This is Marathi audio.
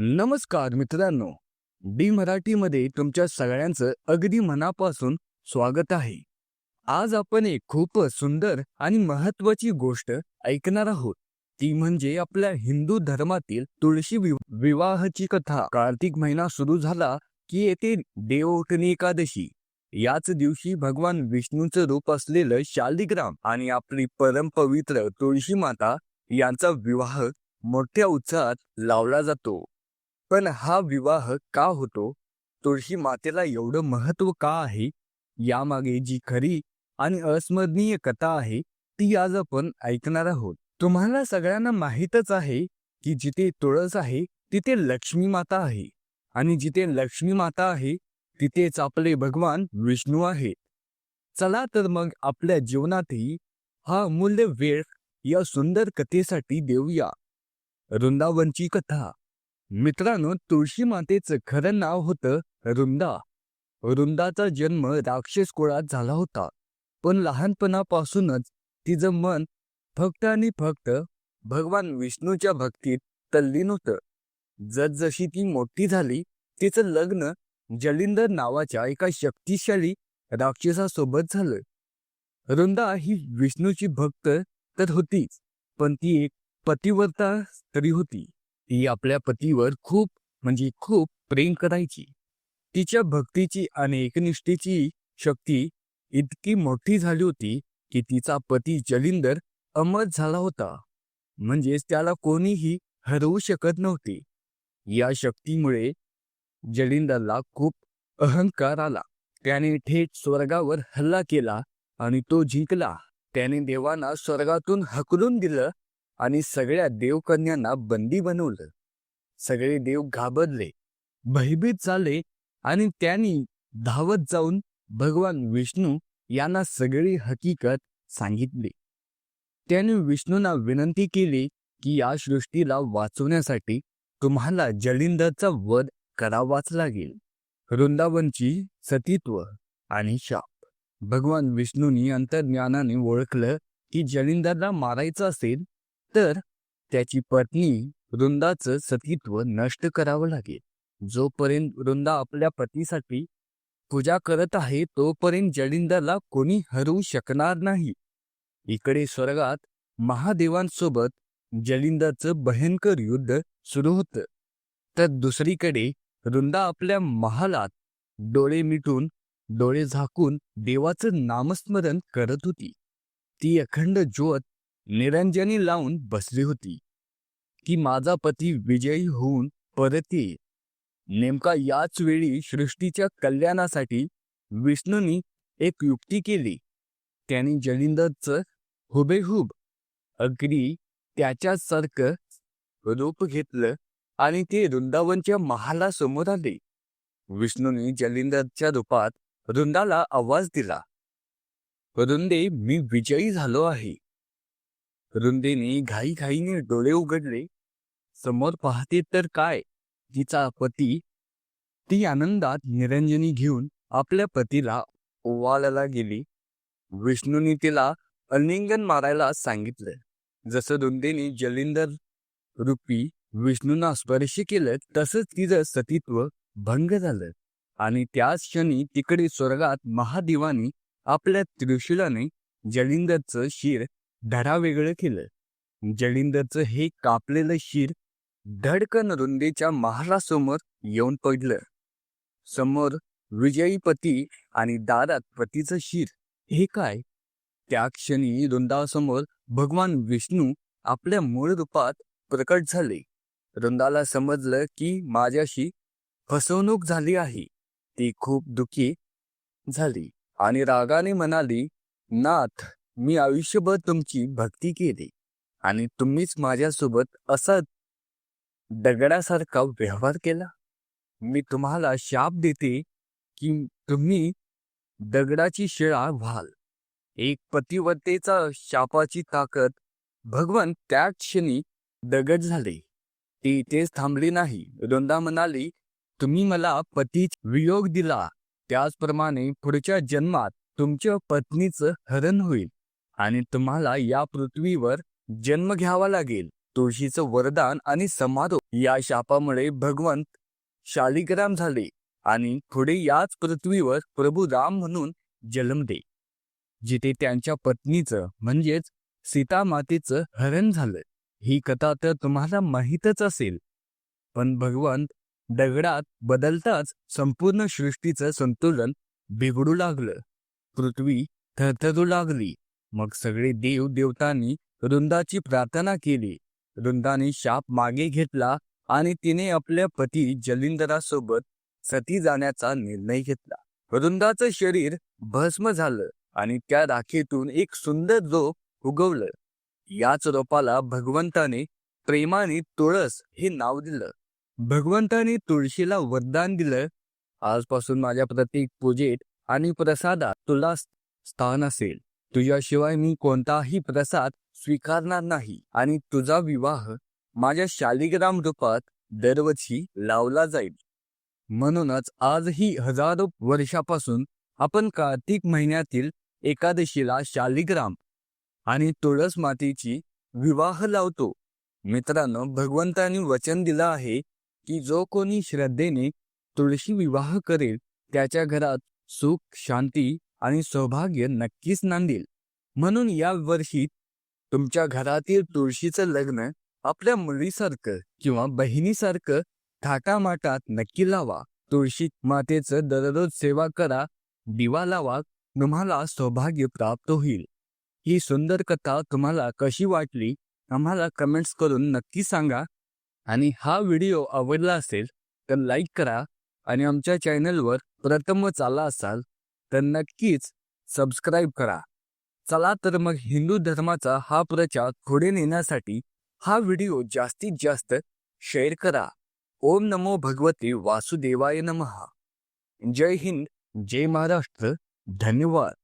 नमस्कार मित्रांनो. डी मराठीमध्ये तुमच्या सगळ्यांचं अगदी मनापासून स्वागत आहे. आज आपण एक खूप सुंदर आणि महत्वाची गोष्ट ऐकणार आहोत. ती म्हणजे आपल्या हिंदू धर्मातील तुळशी विवाहाची कथा. कार्तिक महिना सुरू झाला की येथे देवउठणी एकादशी. याच दिवशी भगवान विष्णूचं रूप असलेलं शालिग्राम आणि आपली परमपवित्र तुळशी माता यांचा विवाह मोठ्या उत्साहात लावला जातो. पण हा विवाह का होतो? तुळशी मातेला एवढं महत्त्व का आहे? यामागे जी खरी आणि अस्मरणीय कथा आहे ती आज आपण ऐकणार आहोत. तुम्हाला सगळ्यांना माहीतच आहे की जिथे तुळस आहे तिथे लक्ष्मी माता आहे. आणि जिथे लक्ष्मी माता आहे तिथेच आपले भगवान विष्णू आहेत. चला तर मग आपल्या जीवनातही हा अमूल्य वेळ या सुंदर कथेसाठी देऊया. वृंदावनची कथा. मित्रांनो तुळशी मातेचं खरं नाव होतं रुंदा. रुंदाचा जन्म राक्षस कुळात झाला होता. पण लहानपणापासूनच तिचं मन फक्त आणि फक्त भगवान विष्णूच्या भक्तीत तल्लीन होतं. जसजशी ती मोठी झाली तिचं लग्न जलिंदर नावाच्या एका शक्तिशाली राक्षसासोबत झालं. रुंदा ही विष्णूची भक्त तर होतीच पण ती एक पतिव्रता स्त्री होती. ती आपल्या पतीवर खूप म्हणजे खूप प्रेम करायची. तिच्या भक्तीची आणि एकनिष्ठेची शक्ती इतकी मोठी झाली होती की तिचा पती जलिंदर अमर झाला होता. म्हणजेच त्याला कोणीही हरवू शकत नव्हते. या शक्तीमुळे जलिंदरला खूप अहंकार आला. त्याने थेट स्वर्गावर हल्ला केला आणि तो जिंकला. त्याने देवांना स्वर्गातून हकलून दिलं आणि सगळ्या देवकन्यांना बंदी बनवलं. सगळे देव घाबरले भयभीत झाले आणि त्यांनी धावत जाऊन भगवान विष्णू यांना सगळी हकीकत सांगितली. त्याने विष्णूंना विनंती केली की या सृष्टीला वाचवण्यासाठी तुम्हाला जलिंदरचा वध करावाच लागेल. वृंदावनची सतीत्व आणि शाप. भगवान विष्णूंनी अंतर्ज्ञानाने ओळखलं की जलिंदरला मारायचं असेल तर त्याची पत्नी वृंदाचं सतीत्व नष्ट करावं लागेल. जोपर्यंत वृंदा आपल्या पतीसाठी पूजा करत आहे तोपर्यंत जडिंदरला कोणी हरवू शकणार नाही. इकडे स्वर्गात महादेवांसोबत जलिंदरचं भयंकर युद्ध सुरू होतं. तर दुसरीकडे वृंदा आपल्या महालात डोळे मिटून डोळे झाकून देवाचं नामस्मरण करत होती. ती अखंड ज्योत निरंजनी लावून बसली होती. की माझा पती विजयी होऊन परत येईल. नेमका याच वेळी सृष्टीच्या कल्याणासाठी विष्णूंनी एक युक्ती केली. त्यांनी जलिंदरचं हुबेहूब अगदी त्याच्यासारखं रूप घेतलं आणि ते वृंदावनच्या महालासमोर आले. विष्णूने जलिंदरच्या रूपात वृंदाला आवाज दिला. वृंदे मी विजयी झालो आहे. वृंदेने घाईघाईने डोळे उघडले. समोर पाहते तर काय? तिचा पती ती आनंदात निरंजनी घेऊन आपल्या पतीला ओवाळायला गेली. विष्णूने तिला अलिंगन मारायला सांगितलं. जसं रुंदेने जलिंदर रूपी विष्णूंना स्पर्श केलं तसंच तिचं सतीत्व भंग झालं. आणि त्याच क्षणी तिकडे स्वर्गात महादेवानी आपल्या त्रिशूलाने जलिंदरचं शिर धडावेगळं केलं. जलिंदरचं हे कापलेलं शिर धडकन रुंदेच्या महालासमोर येऊन पडलं. समोर विजयी पती आणि दारात पतीचं शिर. हे काय? त्या क्षणी रुंदासमोर भगवान विष्णू आपल्या मूळ रूपात प्रकट झाले. रुंदाला समजलं की माझ्याशी फसवणूक झाली आहे. ती खूप दुखी झाली आणि रागाने म्हणाली नाथ मी आयुष्यभर तुमची भक्ती केली आणि तुम्हीच माझ्यासोबत असा दगडासारखा व्यवहार केला. मी तुम्हाला शाप देते की तुम्ही दगडाची शिळा व्हाल. एक पतिवतेचा शापाची ताकद. भगवान त्या क्षणी दगड झाले. ती इथेच थांबली नाही. वृंदा म्हणाली तुम्ही मला पतीच वियोग दिला. त्याचप्रमाणे पुढच्या जन्मात तुमच्या पत्नीचं हरण होईल. आणि तुम्हाला या पृथ्वीवर जन्म घ्यावा लागेल. तुळशीचं वरदान आणि समारोप या शापामुळे भगवंत शालिग्राम झाले आणि पुढे याच पृथ्वीवर प्रभू राम म्हणून जन्मले जिथे त्यांच्या पत्नीचं म्हणजेच सीतामातेचं हरण झालं. ही कथा तर तुम्हाला माहीतच असेल. पण भगवंत दगडात बदलताच संपूर्ण सृष्टीचं संतुलन बिघडू लागलं. पृथ्वी थरथरू लागली. मग सगळे देव देवतांनी वृंदाची प्रार्थना केली. वृंदाने शाप मागे घेतला आणि तिने आपल्या पती जलिंदरासोबत सती जाण्याचा निर्णय घेतला. वृंदाचं शरीर भस्म झालं आणि त्या राखेतून एक सुंदर रोप उगवलं. याच रोपाला भगवंताने प्रेमाने तुळस हे नाव दिलं. भगवंताने तुळशीला वरदान दिलं. आजपासून माझ्या प्रत्येक पूजेत आणि प्रसादात तुला स्थान असेल. तुझ्याशिवाय मी कोणताही प्रसाद स्वीकारणार नाही. आणि तुझा विवाह माझ्या शालिग्राम रूपात दरवर्षी लावला जाईल. म्हणूनच आजही हजारो वर्षापासून आपण कार्तिक महिन्यातील एकादशीला शालिग्राम आणि तुळस मातेची विवाह लावतो. मित्रांनो भगवंतांनी वचन दिलं आहे की जो कोणी श्रद्धेने तुळशी विवाह करेल त्याच्या घरात सुख शांती आणि सौभाग्य नक्कीच नांदेल. म्हणून या वर्षी तुमच्या घरातील तुळशीचं लग्न आपल्या मुलीसारखं किंवा बहिणीसारखं थाटामाटात नक्की लावा. तुळशी मातेचं दररोज सेवा करा दिवा लावा तुम्हाला सौभाग्य प्राप्त होईल. ही सुंदर कथा तुम्हाला कशी वाटली आम्हाला कमेंट्स करून नक्की सांगा. आणि हा व्हिडिओ आवडला असेल तर लाईक करा. आणि आमच्या चॅनलवर प्रथमच आला असाल तर नक्कीच सबस्क्राईब करा. चला तर मग हिंदू धर्माचा हा प्रचार पुढे नेण्यासाठी हा व्हिडिओ जास्तीत जास्त शेअर करा. ओम नमो भगवते वासुदेवाय नमः. जय हिंद जय महाराष्ट्र. धन्यवाद.